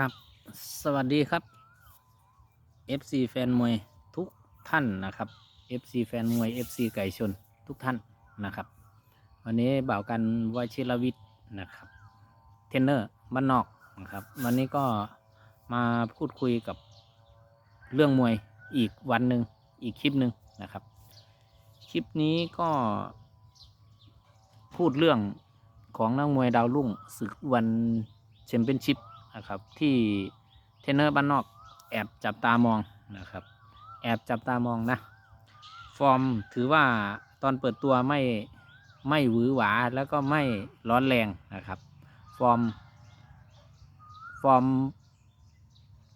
ครับ สวัสดีครับ FC แฟนมวยทุกท่านนะครับ FC แฟนมวย FC ไก่ชนทุกท่านนะครับ วันนี้บ่าวกันวชิรวิทย์นะครับ เทรนเนอร์บ้านนอกนะครับ วันนี้ก็มาพูดคุยกับเรื่องมวยอีกวันหนึ่งอีกคลิปหนึ่งนะครับ คลิปนี้ก็พูดเรื่องของนักมวยดาวรุ่งศึกวันแชมเปี้ยนชิพ นะครับ ที่เทรนเนอร์บ้านนอก แอบจับตามองนะครับ แอบจับตามองนะ ฟอร์มถือว่าตอนเปิดตัวไม่ไม่หวือหวาแล้วก็ไม่ร้อนแรงนะครับ ฟอร์ม ฟอร์ม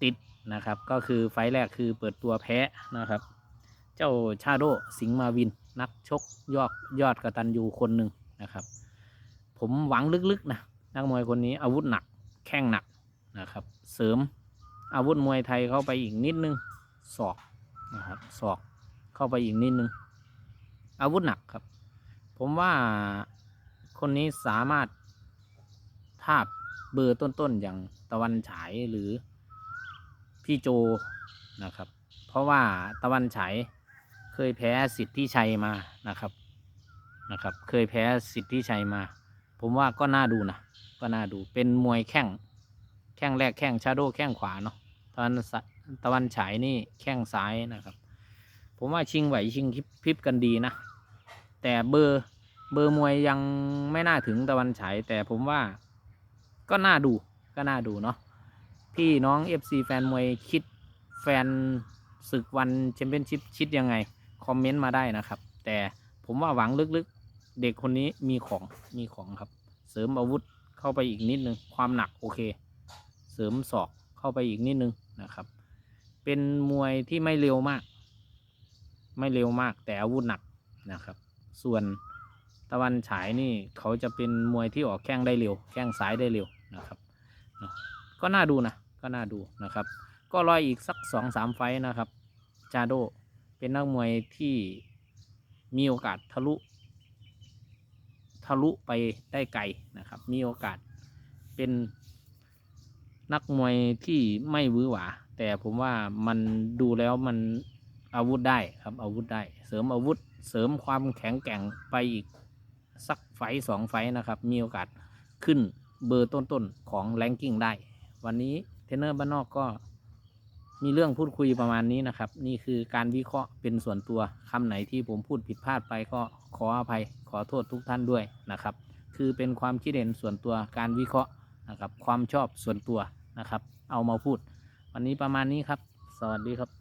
ติดนะครับ ก็คือไฟแรกคือเปิดตัวแพ้นะครับ เจ้าชาโดสิงมาวิน นักชกยอดยอดกระตันยูคนหนึ่งนะครับ ผมหวังลึกๆนะนักมวยคนนี้อาวุธหนัก แข้งหนัก นะครับ เสริมอาวุธมวยไทยเข้าไปอีกนิดนึงศอกนะครับศอกเข้าไปอีกนิดนึง อาวุธหนักครับ ผมว่าคนนี้สามารถทาบเบอร์ต้นๆ อย่างตะวันฉายหรือพี่โจนะครับ เพราะว่าตะวันฉายเคยแพ้สิทธิชัยมานะครับนะครับ เคยแพ้สิทธิชัยมา ผมว่าก็น่าดูนะก็น่าดูเป็นมวยแข้ง แข้งแรกแข้งชาโดแข้งขวาเนาะตะวันตะวันฉายนี่แข้งซ้ายนะครับ ผมว่าชิงไหวชิงพริบกันดีนะ แต่เบอร์เบอร์มวยยังไม่น่าถึงตะวันฉายแต่ผมว่าก็น่าดูก็น่าดูเนาะพี่น้อง FC แฟนมวยคิดแฟนศึกวันแชมเปี้ยนชิพคิดยังไง คอมเมนต์มาได้นะครับ แต่ผมว่าหวังลึกๆ เด็กคนนี้มีของมีของครับ เสริมอาวุธเข้าไปอีกนิดนึง ความหนักโอเค ริมศอกเข้าไปอีกนิดนึงนะครับ เป็นมวยที่ไม่เร็วมาก ไม่เร็วมากแต่อาวุธหนักนะครับ ส่วนตะวันฉายนี่เขาจะเป็นมวยที่ออกแข้งได้เร็ว แข้งซ้ายได้เร็วนะครับก็น่าดูนะก็น่าดูนะครับ ก็รออีกสักสองสามไฟนะครับจาโดเป็นนักมวยที่มีโอกาสทะลุ ทะลุไปได้ไกลนะครับ มีโอกาสเป็น นักมวยที่ไม่วือหวา แต่ผมว่ามันดูแล้วมันอาวุธได้ครับอาวุธได้ เสริมอาวุธ เสริมความแข็งแกร่งไปอีกสักไฟสองไฟนะครับ มีโอกาสขึ้นเบอร์ต้นๆของแรงกิ้งได้ วันนี้เทรนเนอร์บ้านนอกก็มีเรื่องพูดคุยประมาณนี้นะครับ นี่คือการวิเคราะห์เป็นส่วนตัวคำไหนที่ผมพูดผิดพลาดไปก็ขออภัยขอโทษทุกท่านด้วยนะครับ คือเป็นความคิดเห็นส่วนตัวการวิเคราะห์นะครับ ความชอบส่วนตัว นะครับ เอามาพูด วันนี้ประมาณนี้ครับ สวัสดีครับ